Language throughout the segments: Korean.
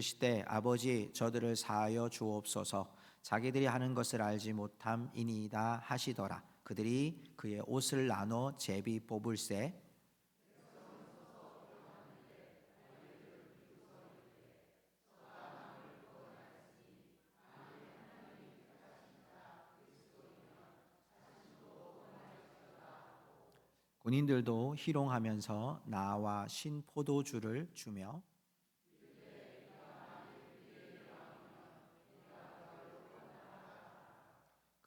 시대 아버지 저들을 사하여 주옵소서. 자기들이 하는 것을 알지 못함이니이다 하시더라. 그들이 그의 옷을 나눠 제비 뽑을새 군인들도 희롱하면서 나와 신 포도주를 주며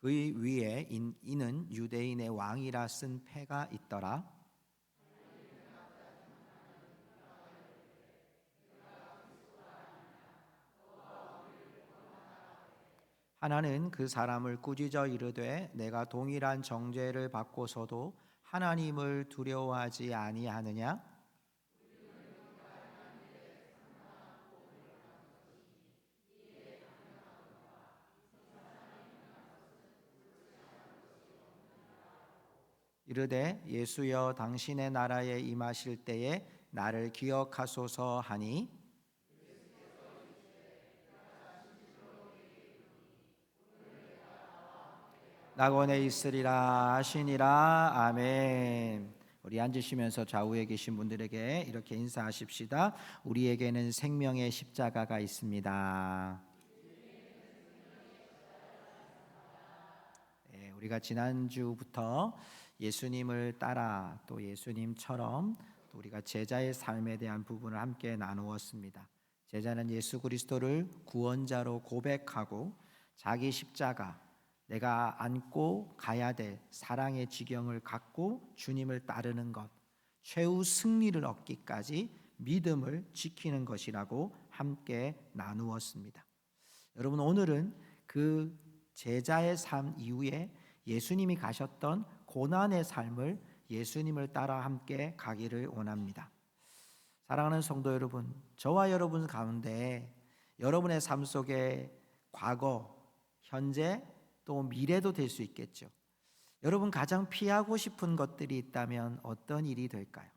그의 위에 인- 이는 유대인의 왕이라 쓴 패가 있더라. 하나는 그 사람을 꾸짖어 이르되 내가 동일한 정죄를 받고서도 하나님을 두려워하지 아니하느냐? 이르되 예수여 당신의 나라에 임하실 때에 나를 기억하소서 하니 낙원에 있으리라 하시니라 아멘. 우리 앉으시면서 좌우에 계신 분들에게 이렇게 인사하십시다. 우리에게는 생명의 십자가가 있습니다. 예, 우리가 지난주부터 예수님을 따라 또 예수님처럼 또 우리가 제자의 삶에 대한 부분을 함께 나누었습니다. 제자는 예수 그리스도를 구원자로 고백하고 자기 십자가 내가 안고 가야 될 사랑의 지경을 갖고 주님을 따르는 것 최후 승리를 얻기까지 믿음을 지키는 것이라고 함께 나누었습니다. 여러분 오늘은 그 제자의 삶 이후에 예수님이 가셨던 고난의 삶을 예수님을 따라 함께 가기를 원합니다. 사랑하는 성도 여러분, 저와 여러분 가운데 여러분의 삶 속에 과거, 현재 또 미래도 될 수 있겠죠. 여러분 가장 피하고 싶은 것들이 있다면 어떤 일이 될까요?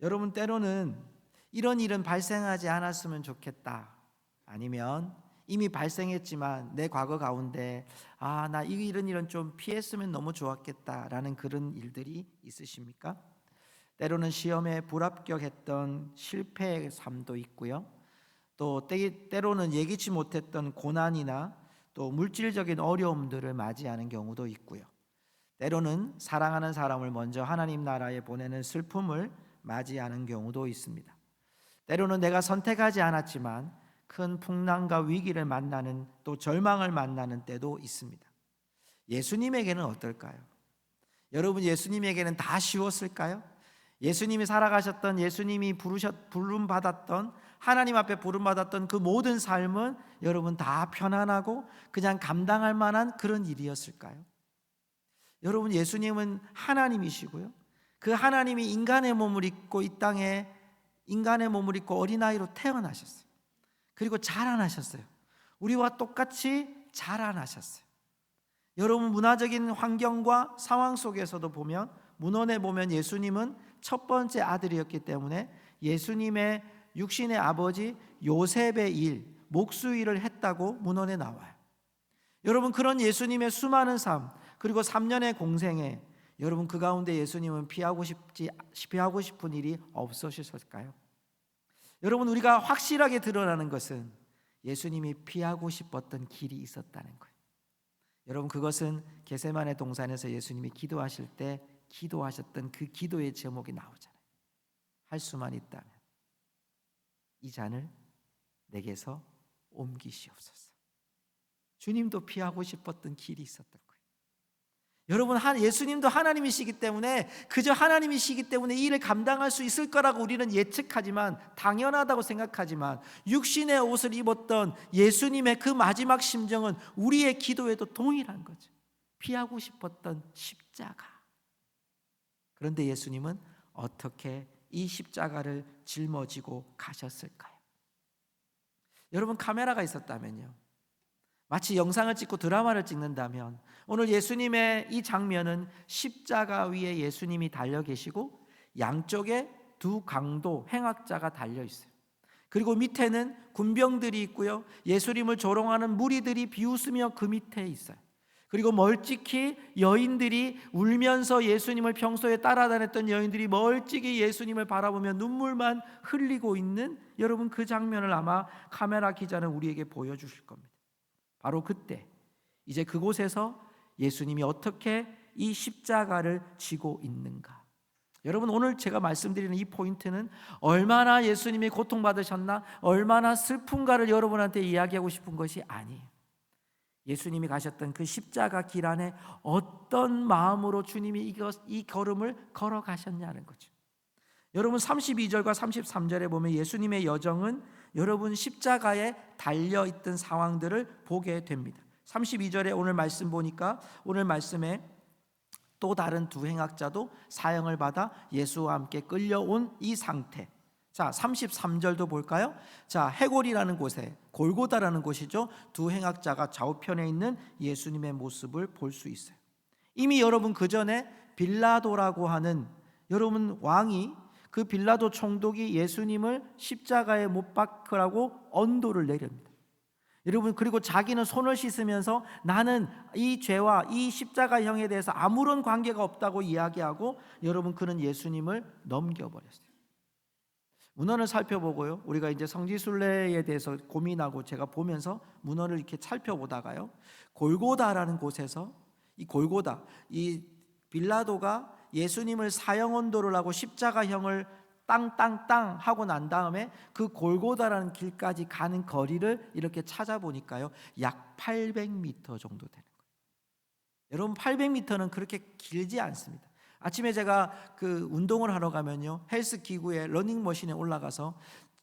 여러분 때로는 이런 일은 발생하지 않았으면 좋겠다. 아니면 이미 발생했지만 내 과거 가운데 아, 나이 이런 일은 좀 피했으면 너무 좋았겠다라는 그런 일들이 있으십니까? 때로는 시험에 불합격했던 실패의 삶도 있고요. 또 때- 때로는 예기치 못했던 고난이나 또 물질적인 어려움들을 맞이하는 경우도 있고요. 때로는 사랑하는 사람을 먼저 하나님 나라에 보내는 슬픔을 맞이하는 경우도 있습니다. 때로는 내가 선택하지 않았지만 큰 풍랑과 위기를 만나는 또 절망을 만나는 때도 있습니다. 예수님에게는 어떨까요? 여러분 예수님에게는 다 쉬웠을까요? 예수님이 살아가셨던 예수님이 부르셨 부름 받았던 하나님 앞에 부름 받았던 그 모든 삶은 여러분 다 편안하고 그냥 감당할 만한 그런 일이었을까요? 여러분 예수님은 하나님이시고요. 그 하나님이 인간의 몸을 입고 이 땅에 인간의 몸을 입고 어린아이로 태어나셨어요. 그리고 자라나셨어요. 우리와 똑같이 자라나셨어요. 여러분 문화적인 환경과 상황 속에서도 보면 문헌에 보면 예수님은 첫 번째 아들이었기 때문에 예수님의 육신의 아버지 요셉의 일, 목수 일을 했다고 문헌에 나와요. 여러분 그런 예수님의 수많은 삶 그리고 3년의 공생에 여러분 그 가운데 예수님은 피하고 싶지 피하고 싶은 일이 없으셨을까요? 여러분 우리가 확실하게 드러나는 것은 예수님이 피하고 싶었던 길이 있었다는 거예요. 여러분 그것은 게세만의 동산에서 예수님이 기도하실 때 기도하셨던 그 기도의 제목이 나오잖아요. 할 수만 있다면 이 잔을 내게서 옮기시옵소서. 주님도 피하고 싶었던 길이 있었던 거예요. 여러분 한 예수님도 하나님이시기 때문에 그저 하나님이시기 때문에 이 일을 감당할 수 있을 거라고 우리는 예측하지만 당연하다고 생각하지만 육신의 옷을 입었던 예수님의 그 마지막 심정은 우리의 기도에도 동일한 거죠. 피하고 싶었던 십자가. 그런데 예수님은 어떻게 이 십자가를 짊어지고 가셨을까요? 여러분 카메라가 있었다면요. 마치 영상을 찍고 드라마를 찍는다면 오늘 예수님의 이 장면은 십자가 위에 예수님이 달려 계시고 양쪽에 두 강도 행악자가 달려 있어요. 그리고 밑에는 군병들이 있고요. 예수님을 조롱하는 무리들이 비웃으며 그 밑에 있어요. 그리고 멀찍이 여인들이 울면서 예수님을 평소에 따라다녔던 여인들이 멀찍이 예수님을 바라보며 눈물만 흘리고 있는 여러분 그 장면을 아마 카메라 기자는 우리에게 보여주실 겁니다. 바로 그때 이제 그곳에서 예수님이 어떻게 이 십자가를 지고 있는가. 여러분 오늘 제가 말씀드리는 이 포인트는 얼마나 예수님이 고통받으셨나, 얼마나 슬픈가를 여러분한테 이야기하고 싶은 것이 아니에요. 예수님이 가셨던 그 십자가 길 안에 어떤 마음으로 주님이 이 걸음을 걸어가셨냐는 거죠. 여러분 32절과 33절에 보면 예수님의 여정은 여러분 십자가에 달려 있던 상황들을 보게 됩니다. 32절에 오늘 말씀 보니까 오늘 말씀에 또 다른 두 행악자도 사형을 받아 예수와 함께 끌려온 이 상태. 자, 33절도 볼까요? 자, 해골이라는 곳에 골고다라는 곳이죠. 두 행악자가 좌우편에 있는 예수님의 모습을 볼 수 있어요. 이미 여러분 그 전에 빌라도라고 하는 여러분 왕이 그 빌라도 총독이 예수님을 십자가에 못 박으라고 언도를 내립니다. 여러분 그리고 자기는 손을 씻으면서 나는 이 죄와 이 십자가형에 대해서 아무런 관계가 없다고 이야기하고 여러분 그는 예수님을 넘겨버렸어요. 문헌을 살펴보고요. 우리가 이제 성지순례에 대해서 고민하고 제가 보면서 문헌을 이렇게 살펴보다가요. 골고다라는 곳에서 이 골고다 이 빌라도가 예수님을 사형 언도를 하고 십자가형을 땅땅땅 하고 난 다음에 그 골고다라는 길까지 가는 거리를 이렇게 찾아보니까요. 약 800m 정도 되는 거예요. 여러분 800m는 그렇게 길지 않습니다. 아침에 제가 그 운동을 하러 가면요. 헬스 기구에 러닝머신에 올라가서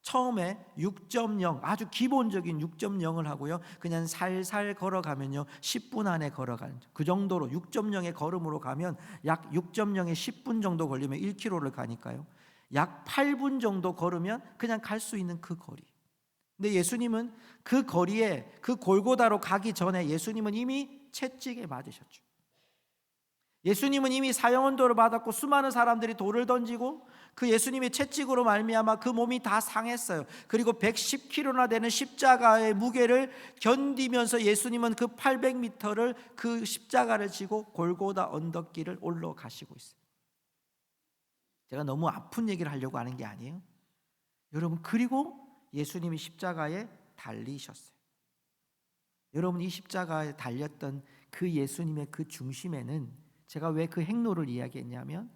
처음에 6.0 아주 기본적인 6.0을 하고요. 그냥 살살 걸어가면요. 10분 안에 걸어가는 그 정도로 6.0의 걸음으로 가면 약 6.0에 10분 정도 걸리면 1km를 가니까요. 약 8분 정도 걸으면 그냥 갈 수 있는 그 거리. 근데 예수님은 그 거리에 그 골고다로 가기 전에 예수님은 이미 채찍에 맞으셨죠. 예수님은 이미 사형언도를 받았고 수많은 사람들이 돌을 던지고 그 예수님의 채찍으로 말미암아 그 몸이 다 상했어요. 그리고 110kg나 되는 십자가의 무게를 견디면서 예수님은 그 800m를 그 십자가를 지고 골고다 언덕길을 올라가시고 있어요. 제가 너무 아픈 얘기를 하려고 하는 게 아니에요. 여러분 그리고 예수님이 십자가에 달리셨어요. 여러분 이 십자가에 달렸던 그 예수님의 그 중심에는 제가 왜 그 행로를 이야기했냐면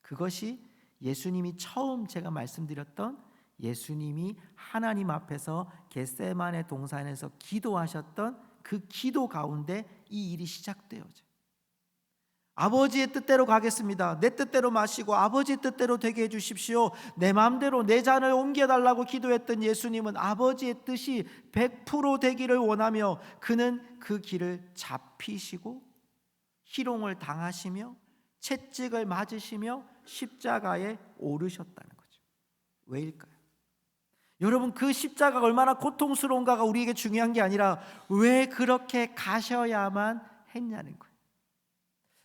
그것이 예수님이 처음 제가 말씀드렸던 예수님이 하나님 앞에서 겟세만의 동산에서 기도하셨던 그 기도 가운데 이 일이 시작되어져. 아버지의 뜻대로 가겠습니다. 내 뜻대로 마시고 아버지의 뜻대로 되게 해 주십시오. 내 마음대로 내 잔을 옮겨 달라고 기도했던 예수님은 아버지의 뜻이 100% 되기를 원하며 그는 그 길을 잡히시고 희롱을 당하시며 채찍을 맞으시며 십자가에 오르셨다는 거죠. 왜일까요? 여러분 그 십자가가 얼마나 고통스러운가가 우리에게 중요한 게 아니라 왜 그렇게 가셔야만 했냐는 거예요.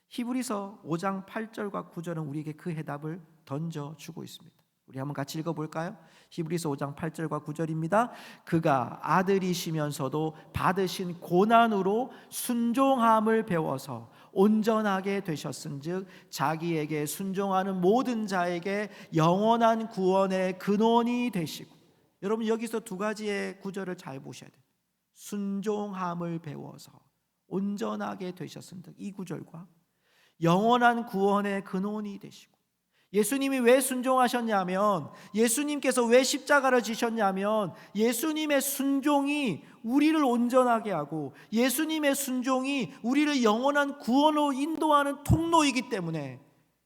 히브리서 5장 8절과 9절은 우리에게 그 해답을 던져 주고 있습니다. 우리 한번 같이 읽어 볼까요? 히브리서 5장 8절과 9절입니다. 그가 아들이시면서도 받으신 고난으로 순종함을 배워서 온전하게 되셨은즉 자기에게 순종하는 모든 자에게 영원한 구원의 근원이 되시고 여러분 여기서 두 가지의 구절을 잘 보셔야 돼요. 순종함을 배워서 온전하게 되셨은즉 이 구절과 영원한 구원의 근원이 되시고 예수님이 왜 순종하셨냐면 예수님께서 왜 십자가를 지셨냐면 예수님의 순종이 우리를 온전하게 하고 예수님의 순종이 우리를 영원한 구원으로 인도하는 통로이기 때문에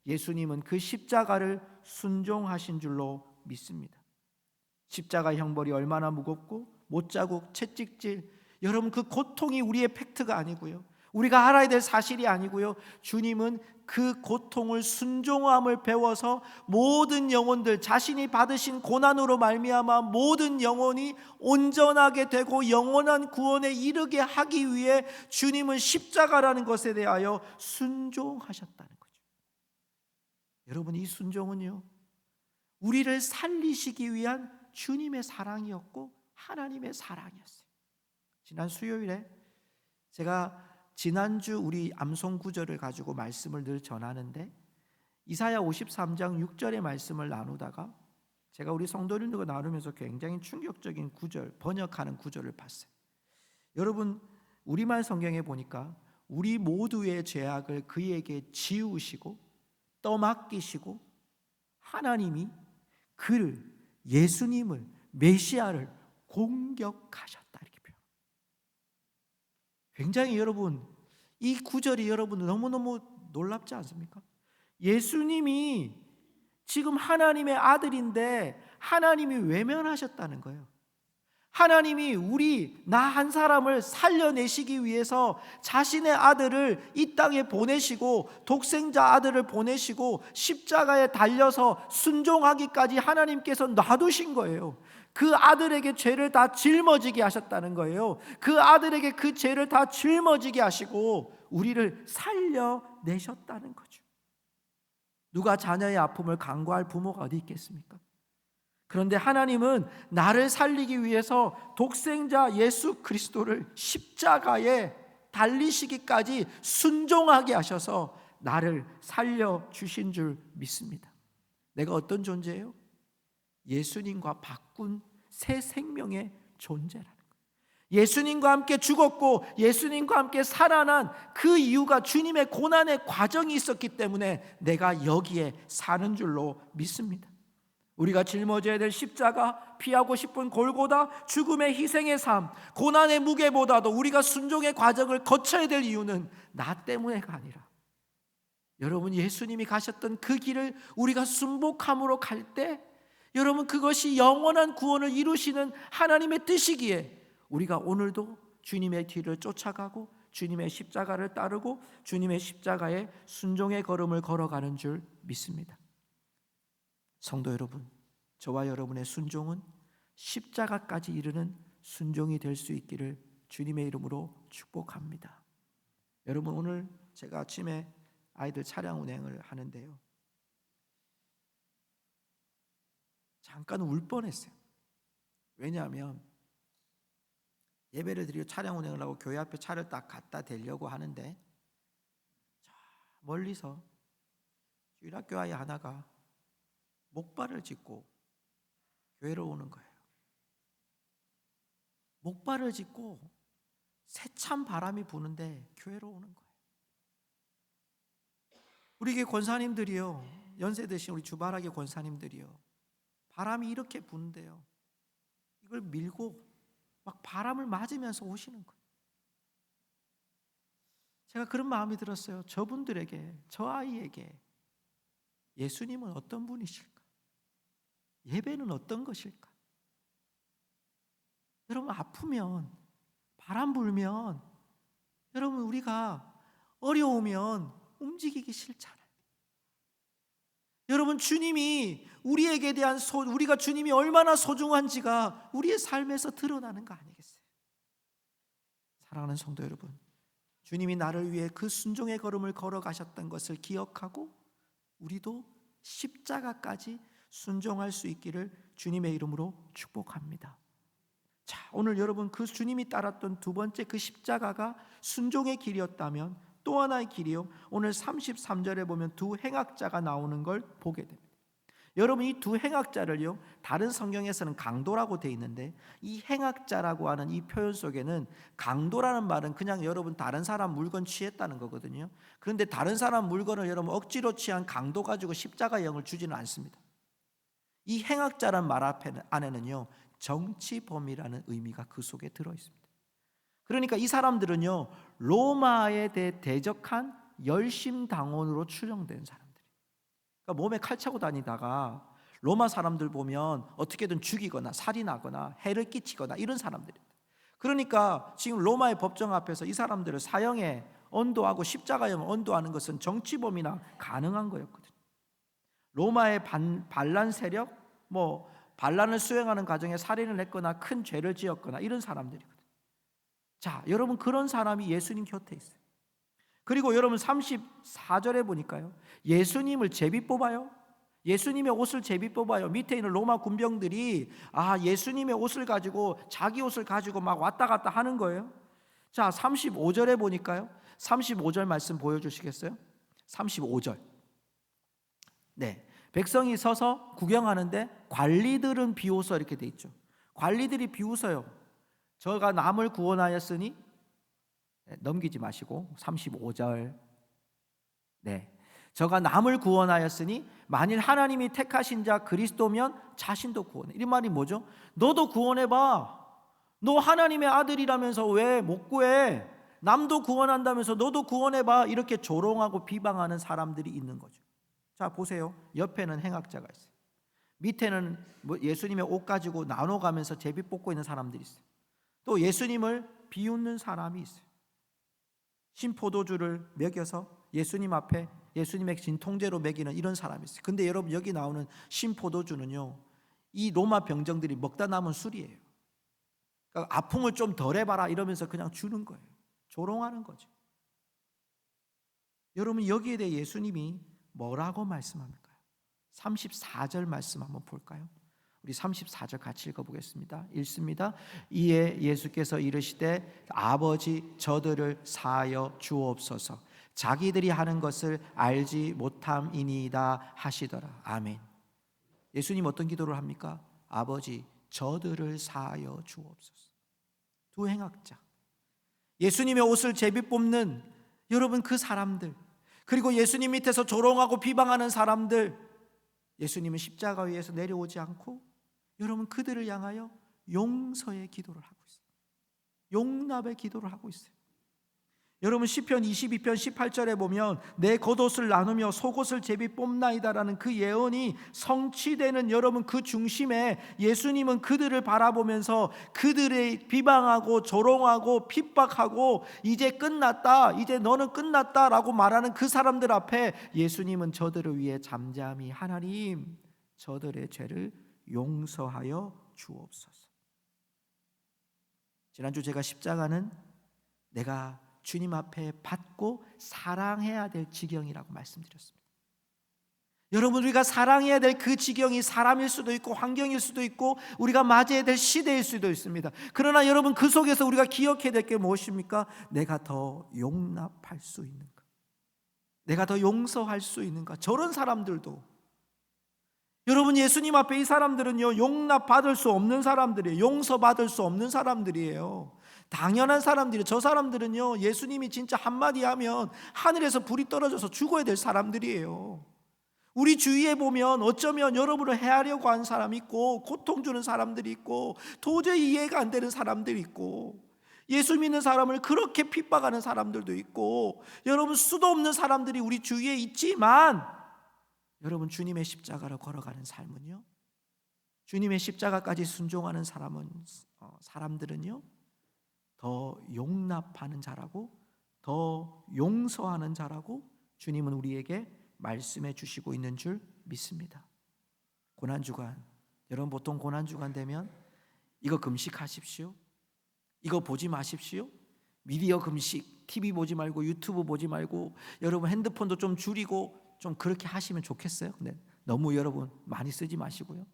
예수님은 그 십자가를 순종하신 줄로 믿습니다. 십자가 형벌이 얼마나 무겁고 못자국 채찍질 여러분 그 고통이 우리의 팩트가 아니고요. 우리가 알아야 될 사실이 아니고요. 주님은 그 고통을 순종함을 배워서 모든 영혼들 자신이 받으신 고난으로 말미암아 모든 영혼이 온전하게 되고 영원한 구원에 이르게 하기 위해 주님은 십자가라는 것에 대하여 순종하셨다는 거죠. 여러분 이 순종은요. 우리를 살리시기 위한 주님의 사랑이었고 하나님의 사랑이었어요. 지난 수요일에 제가 지난주 우리 암송 구절을 가지고 말씀을 늘 전하는데 이사야 53장 6절의 말씀을 나누다가 제가 우리 성도님들과 나누면서 굉장히 충격적인 구절 번역하는 구절을 봤어요. 여러분 우리말 성경에 보니까 우리 모두의 죄악을 그에게 지우시고 떠맡기시고 하나님이 그를 예수님을 메시아를 공격하셨다. 굉장히 여러분 이 구절이 여러분 너무너무 놀랍지 않습니까? 예수님이 지금 하나님의 아들인데 하나님이 외면하셨다는 거예요. 하나님이 우리 나 한 사람을 살려내시기 위해서 자신의 아들을 이 땅에 보내시고 독생자 아들을 보내시고 십자가에 달려서 순종하기까지 하나님께서 놔두신 거예요. 그 아들에게 죄를 다 짊어지게 하셨다는 거예요. 그 아들에게 그 죄를 다 짊어지게 하시고 우리를 살려내셨다는 거죠. 누가 자녀의 아픔을 간과할 부모가 어디 있겠습니까? 그런데 하나님은 나를 살리기 위해서 독생자 예수 그리스도를 십자가에 달리시기까지 순종하게 하셔서 나를 살려 주신 줄 믿습니다. 내가 어떤 존재예요? 예수님과 바꾼 새 생명의 존재라는 거예요. 예수님과 함께 죽었고 예수님과 함께 살아난 그 이유가 주님의 고난의 과정이 있었기 때문에 내가 여기에 사는 줄로 믿습니다. 우리가 짊어져야 될 십자가, 피하고 싶은 골고다, 죽음의 희생의 삶, 고난의 무게보다도 우리가 순종의 과정을 거쳐야 될 이유는 나 때문에가 아니라 여러분 예수님이 가셨던 그 길을 우리가 순복함으로 갈 때 여러분 그것이 영원한 구원을 이루시는 하나님의 뜻이기에 우리가 오늘도 주님의 뒤를 쫓아가고 주님의 십자가를 따르고 주님의 십자가에 순종의 걸음을 걸어가는 줄 믿습니다. 성도 여러분, 저와 여러분의 순종은 십자가까지 이르는 순종이 될 수 있기를 주님의 이름으로 축복합니다. 여러분 오늘 제가 아침에 아이들 차량 운행을 하는데요. 잠깐 울 뻔했어요. 왜냐하면 예배를 드리고 차량 운행을 하고 교회 앞에 차를 딱 갖다 대려고 하는데 멀리서 주일학교 아이 하나가 목발을 짚고 교회로 오는 거예요. 목발을 짚고 새찬 바람이 부는데 교회로 오는 거예요. 우리 교 권사님들이요. 연세 드신 우리 주바라기 권사님들이요. 바람이 이렇게 부는데요. 이걸 밀고 막 바람을 맞으면서 오시는 거예요. 제가 그런 마음이 들었어요. 저분들에게, 저 아이에게 예수님은 어떤 분이실까? 예배는 어떤 것일까? 여러분 아프면 바람 불면 여러분 우리가 어려우면 움직이기 싫잖아요. 여러분 주님이 우리에게 대한 소, 우리가 주님이 얼마나 소중한지가 우리의 삶에서 드러나는 거 아니겠어요? 사랑하는 성도 여러분, 주님이 나를 위해 그 순종의 걸음을 걸어가셨던 것을 기억하고 우리도 십자가까지 순종할 수 있기를 주님의 이름으로 축복합니다. 자, 오늘 여러분 그 주님이 따랐던 두 번째 그 십자가가 순종의 길이었다면 또 하나의 길이요. 오늘 33절에 보면 두 행악자가 나오는 걸 보게 됩니다. 여러분 이 두 행악자를요. 다른 성경에서는 강도라고 돼 있는데 이 행악자라고 하는 이 표현 속에는 강도라는 말은 그냥 여러분 다른 사람 물건 취했다는 거거든요. 그런데 다른 사람 물건을 여러분 억지로 취한 강도 가지고 십자가형을 주지는 않습니다. 이 행악자란 말 앞에 안에는요. 정치범이라는 의미가 그 속에 들어 있습니다. 그러니까 이 사람들은요 로마에 대해 대적한 열심 당원으로 추정된 사람들이. 그러니까 몸에 칼 차고 다니다가 로마 사람들 보면 어떻게든 죽이거나 살인하거나 해를 끼치거나 이런 사람들입니다. 그러니까 지금 로마의 법정 앞에서 이 사람들을 사형에 언도하고 십자가형 언도하는 것은 정치범이나 가능한 거였거든요. 로마의 반, 반란 세력, 뭐 반란을 수행하는 과정에 살인을 했거나 큰 죄를 지었거나 이런 사람들이거든요. 자, 여러분 그런 사람이 예수님 곁에 있어요. 그리고 여러분 34절에 보니까요. 예수님을 제비 뽑아요. 예수님의 옷을 제비 뽑아요. 밑에 있는 로마 군병들이 아, 예수님의 옷을 가지고 자기 옷을 가지고 막 왔다 갔다 하는 거예요. 자, 35절에 보니까요. 35절 말씀 보여 주시겠어요? 35절. 네. 백성이 서서 구경하는데 관리들은 비웃어 이렇게 돼 있죠. 관리들이 비웃어요. 저가 남을 구원하였으니 네, 넘기지 마시고 35절. 네. 저가 남을 구원하였으니 만일 하나님이 택하신 자 그리스도면 자신도 구원해. 이 말이 뭐죠? 너도 구원해 봐. 너 하나님의 아들이라면서 왜 못 구해? 남도 구원한다면서 너도 구원해 봐. 이렇게 조롱하고 비방하는 사람들이 있는 거죠. 자, 보세요. 옆에는 행악자가 있어요. 밑에는 뭐 예수님의 옷 가지고 나눠 가면서 제비 뽑고 있는 사람들이 있어요. 또 예수님을 비웃는 사람이 있어요. 신포도주를 먹여서 예수님 앞에 예수님의 진통제로 먹이는 이런 사람이 있어요. 근데 여러분 여기 나오는 신포도주는요. 이 로마 병정들이 먹다 남은 술이에요. 그러니까 아픔을 좀 덜 해봐라 이러면서 그냥 주는 거예요. 조롱하는 거죠. 여러분 여기에 대해 예수님이 뭐라고 말씀합니까? 34절 말씀 한번 볼까요? 우리 34절 같이 읽어보겠습니다. 읽습니다. 이에 예수께서 이르시되 아버지 저들을 사하여 주옵소서. 자기들이 하는 것을 알지 못함이니이다 하시더라. 아멘. 예수님 어떤 기도를 합니까? 아버지 저들을 사하여 주옵소서. 두 행악자. 예수님의 옷을 제비 뽑는 여러분 그 사람들 그리고 예수님 밑에서 조롱하고 비방하는 사람들 예수님은 십자가 위에서 내려오지 않고 여러분 그들을 향하여 용서의 기도를 하고 있어요. 용납의 기도를 하고 있어요. 여러분 시편 22편 18절에 보면 내 겉옷을 나누며 속옷을 제비 뽑나이다라는 그 예언이 성취되는 여러분 그 중심에 예수님은 그들을 바라보면서 그들의 비방하고 조롱하고 핍박하고 이제 끝났다 이제 너는 끝났다라고 말하는 그 사람들 앞에 예수님은 저들을 위해 잠잠히 하나님 저들의 죄를 용서하여 주옵소서. 지난주 제가 십자가는 내가 주님 앞에 받고 사랑해야 될 지경이라고 말씀드렸습니다. 여러분 우리가 사랑해야 될 그 지경이 사람일 수도 있고 환경일 수도 있고 우리가 맞아야 될 시대일 수도 있습니다. 그러나 여러분 그 속에서 우리가 기억해야 될 게 무엇입니까? 내가 더 용납할 수 있는가? 내가 더 용서할 수 있는가? 저런 사람들도 여러분 예수님 앞에 이 사람들은요 용납 받을 수 없는 사람들이에요. 용서 받을 수 없는 사람들이에요. 당연한 사람들이 저 사람들은요 예수님이 진짜 한마디 하면 하늘에서 불이 떨어져서 죽어야 될 사람들이에요. 우리 주위에 보면 어쩌면 여러분을 해하려고 하는 사람이 있고 고통 주는 사람들이 있고 도저히 이해가 안 되는 사람들이 있고 예수 믿는 사람을 그렇게 핍박하는 사람들도 있고 여러분 수도 없는 사람들이 우리 주위에 있지만 여러분 주님의 십자가를 걸어가는 삶은요 주님의 십자가까지 순종하는 사람은 어, 사람들은요 더 용납하는 자라고 더 용서하는 자라고 주님은 우리에게 말씀해 주시고 있는 줄 믿습니다. 고난 주간 여러분 보통 고난 주간 되면 이거 금식하십시오. 이거 보지 마십시오. 미디어 금식, TV 보지 말고 유튜브 보지 말고 여러분 핸드폰도 좀 줄이고 좀 그렇게 하시면 좋겠어요. 근데 너무 여러분 많이 쓰지 마시고요.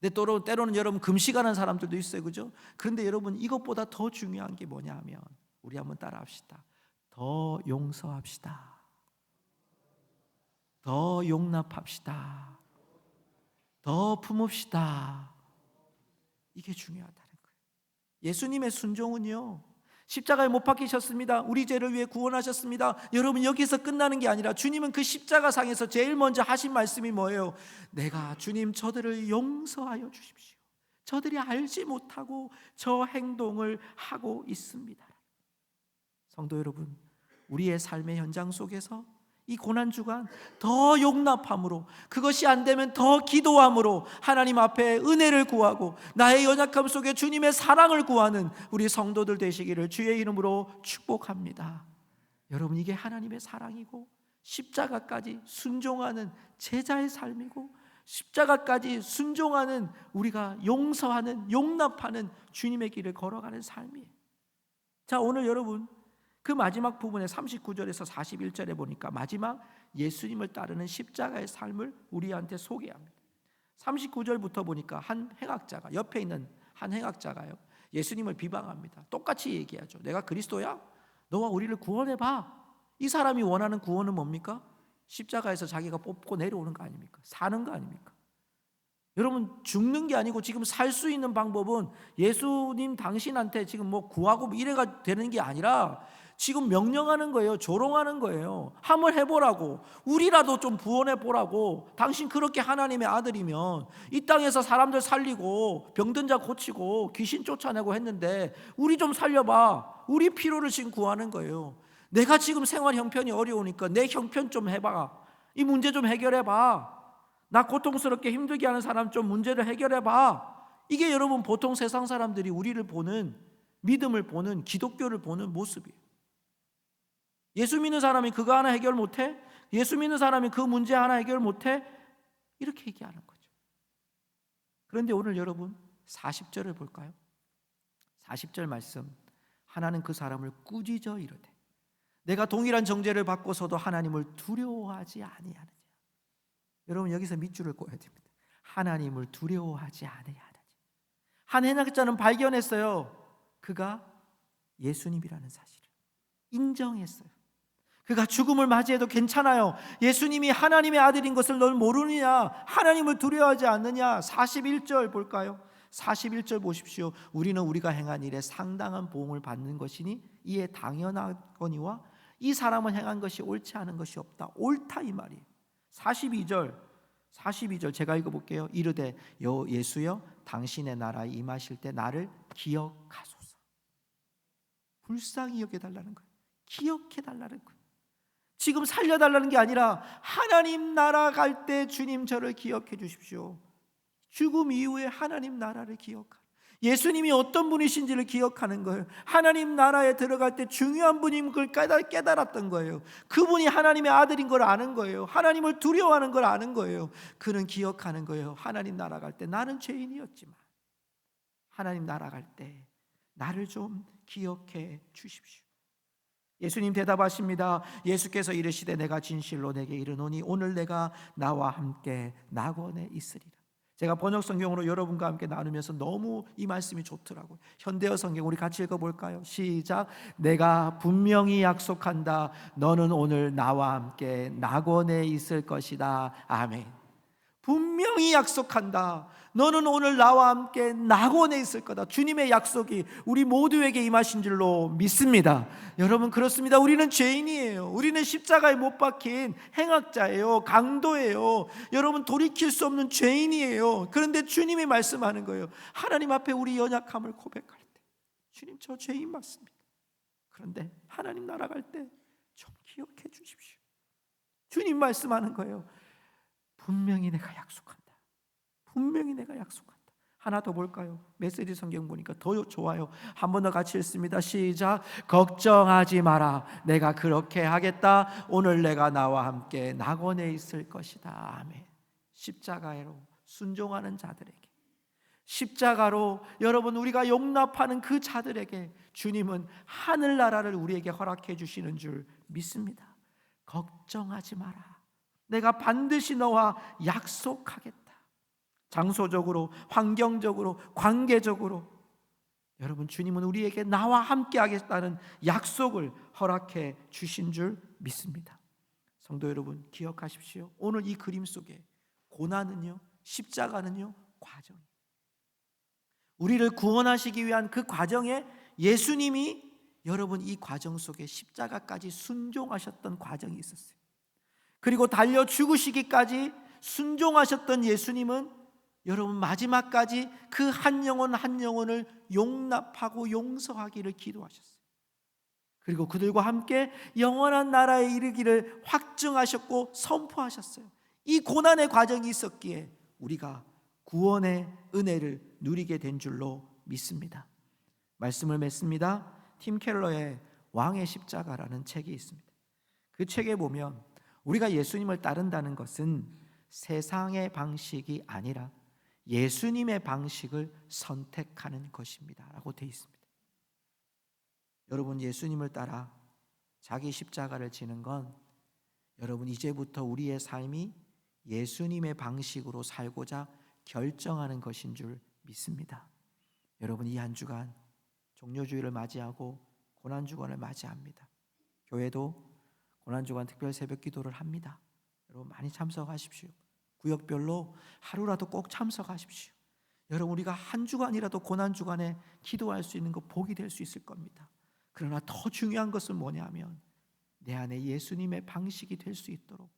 근데 또 때로는 여러분 금식하는 사람들도 있어요. 그죠? 그런데 여러분 이것보다 더 중요한 게 뭐냐 하면 우리 한번 따라 합시다. 더 용서합시다. 더 용납합시다. 더 품읍시다. 이게 중요하다는 거예요. 예수님의 순종은요. 십자가에 못 박히셨습니다. 우리 죄를 위해 구원하셨습니다. 여러분 여기서 끝나는 게 아니라 주님은 그 십자가 상에서 제일 먼저 하신 말씀이 뭐예요? 내가 주님 저들을 용서하여 주십시오. 저들이 알지 못하고 저 행동을 하고 있습니다. 성도 여러분, 우리의 삶의 현장 속에서 이 고난 주간 더 용납함으로 그것이 안 되면 더 기도함으로 하나님 앞에 은혜를 구하고 나의 연약함 속에 주님의 사랑을 구하는 우리 성도들 되시기를 주의 이름으로 축복합니다. 여러분 이게 하나님의 사랑이고 십자가까지 순종하는 제자의 삶이고 십자가까지 순종하는 우리가 용서하는 용납하는 주님의 길을 걸어가는 삶이에요. 자, 오늘 여러분 그 마지막 부분에 39절에서 41절에 보니까 마지막 예수님을 따르는 십자가의 삶을 우리한테 소개합니다. 39절부터 보니까 한 행악자가 옆에 있는 한 행악자가요. 예수님을 비방합니다. 똑같이 얘기하죠. 내가 그리스도야? 너와 우리를 구원해 봐. 이 사람이 원하는 구원은 뭡니까? 십자가에서 자기가 뽑고 내려오는 거 아닙니까? 사는 거 아닙니까? 여러분 죽는 게 아니고 지금 살 수 있는 방법은 예수님 당신한테 지금 뭐 구하고 뭐 이래가 되는 게 아니라 지금 명령하는 거예요. 조롱하는 거예요. 한번 해보라고. 우리라도 좀 구원해 보라고. 당신 그렇게 하나님의 아들이면 이 땅에서 사람들 살리고 병든 자 고치고 귀신 쫓아내고 했는데 우리 좀 살려봐. 우리 필요를 지금 구하는 거예요. 내가 지금 생활 형편이 어려우니까 내 형편 좀 해봐. 이 문제 좀 해결해봐. 나 고통스럽게 힘들게 하는 사람 좀 문제를 해결해봐. 이게 여러분 보통 세상 사람들이 우리를 보는 믿음을 보는 기독교를 보는 모습이에요. 예수 믿는 사람이 그거 하나 해결 못해? 예수 믿는 사람이 그 문제 하나 해결 못해? 이렇게 얘기하는 거죠. 그런데 오늘 여러분 40절을 볼까요? 40절 말씀 하나는 그 사람을 꾸짖어 이르되 내가 동일한 정죄를 받고서도 하나님을 두려워하지 아니하느냐. 여러분 여기서 밑줄을 꼬야 됩니다. 하나님을 두려워하지 아니하느냐. 한 해낙자는 발견했어요. 그가 예수님이라는 사실을 인정했어요. 그가 죽음을 맞이해도 괜찮아요. 예수님이 하나님의 아들인 것을 넌 모르느냐? 하나님을 두려워하지 않느냐? 41절 볼까요? 41절 보십시오. 우리는 우리가 행한 일에 상당한 보응을 받는 것이니 이에 당연하거니와 이 사람은 행한 것이 옳지 않은 것이 없다. 옳다 이 말이에요. 42절 42절 제가 읽어 볼게요. 이르되 여 예수여 당신의 나라에 임하실 때 나를 기억하소서. 불쌍히 여겨 달라는 거예요. 기억해 달라는 거예요. 지금 살려달라는 게 아니라 하나님 나라 갈 때 주님 저를 기억해 주십시오. 죽음 이후에 하나님 나라를 기억하 예수님이 어떤 분이신지를 기억하는 거예요. 하나님 나라에 들어갈 때 중요한 분인 걸 깨달았던 거예요. 그분이 하나님의 아들인 걸 아는 거예요. 하나님을 두려워하는 걸 아는 거예요. 그는 기억하는 거예요. 하나님 나라 갈 때 나는 죄인이었지만 하나님 나라 갈 때 나를 좀 기억해 주십시오. 예수님 대답하십니다. 예수께서 이르시되 내가 진실로 내게 이르노니 오늘 내가 나와 함께 낙원에 있으리라. 제가 번역 성경으로 여러분과 함께 나누면서 너무 이 말씀이 좋더라고요. 현대어 성경 우리 같이 읽어 볼까요? 시작. 내가 분명히 약속한다. 너는 오늘 나와 함께 낙원에 있을 것이다. 아멘. 분명히 약속한다. 너는 오늘 나와 함께 낙원에 있을 거다. 주님의 약속이 우리 모두에게 임하신 줄로 믿습니다. 여러분 그렇습니다. 우리는 죄인이에요. 우리는 십자가에 못 박힌 행악자예요. 강도예요. 여러분 돌이킬 수 없는 죄인이에요. 그런데 주님이 말씀하는 거예요. 하나님 앞에 우리 연약함을 고백할 때 주님 저 죄인 맞습니다. 그런데 하나님 나라 갈때 좀 기억해 주십시오. 주님 말씀하는 거예요. 분명히 내가 약속한다. 분명히 내가 약속한다. 하나 더 볼까요? 메시지 성경 보니까 더 좋아요. 한 번 더 같이 읽습니다. 시작. 걱정하지 마라. 내가 그렇게 하겠다. 오늘 내가 나와 함께 낙원에 있을 것이다. 아멘. 십자가로 순종하는 자들에게 십자가로 여러분 우리가 용납하는 그 자들에게 주님은 하늘 나라를 우리에게 허락해 주시는 줄 믿습니다. 걱정하지 마라. 내가 반드시 너와 약속하겠다. 장소적으로, 환경적으로, 관계적으로 여러분 주님은 우리에게 나와 함께 하겠다는 약속을 허락해 주신 줄 믿습니다. 성도 여러분 기억하십시오. 오늘 이 그림 속에 고난은요, 십자가는요, 과정. 우리를 구원하시기 위한 그 과정에 예수님이 여러분 이 과정 속에 십자가까지 순종하셨던 과정이 있었어요. 그리고 달려 죽으시기까지 순종하셨던 예수님은 여러분 마지막까지 그 한 영혼 한 영혼을 용납하고 용서하기를 기도하셨어요. 그리고 그들과 함께 영원한 나라에 이르기를 확증하셨고 선포하셨어요. 이 고난의 과정이 있었기에 우리가 구원의 은혜를 누리게 된 줄로 믿습니다. 말씀을 맺습니다. 팀 켈러의 왕의 십자가라는 책이 있습니다. 그 책에 보면 우리가 예수님을 따른다는 것은 세상의 방식이 아니라 예수님의 방식을 선택하는 것입니다라고 되어 있습니다. 여러분 예수님을 따라 자기 십자가를 지는 건 여러분 이제부터 우리의 삶이 예수님의 방식으로 살고자 결정하는 것인 줄 믿습니다. 여러분 이 한 주간 종료주의를 맞이하고 고난 주간을 맞이합니다. 교회도 고난 주간 특별 새벽 기도를 합니다. 여러분 많이 참석하십시오. 구역별로 하루라도 꼭 참석하십시오. 여러분 우리가 한 주간이라도 고난 주간에 기도할 수 있는 거 복이 될 수 있을 겁니다. 그러나 더 중요한 것은 뭐냐면 내 안에 예수님의 방식이 될 수 있도록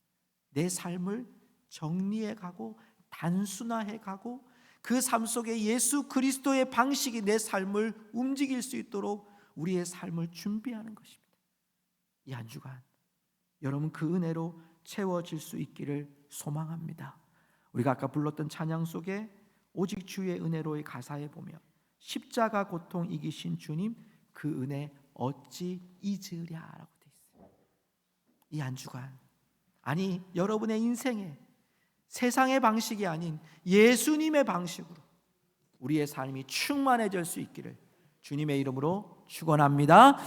내 삶을 정리해 가고 단순화해 가고 그 삶 속에 예수 그리스도의 방식이 내 삶을 움직일 수 있도록 우리의 삶을 준비하는 것입니다. 이 한 주간 여러분 그 은혜로 채워질 수 있기를 소망합니다. 우리가 아까 불렀던 찬양 속에 오직 주의 은혜로의 가사에 보면 십자가 고통 이기신 주님 그 은혜 어찌 잊으랴라고 돼 있어요. 이한 주간 아니 여러분의 인생에 세상의 방식이 아닌 예수님의 방식으로 우리의 삶이 충만해질 수 있기를 주님의 이름으로 축원합니다.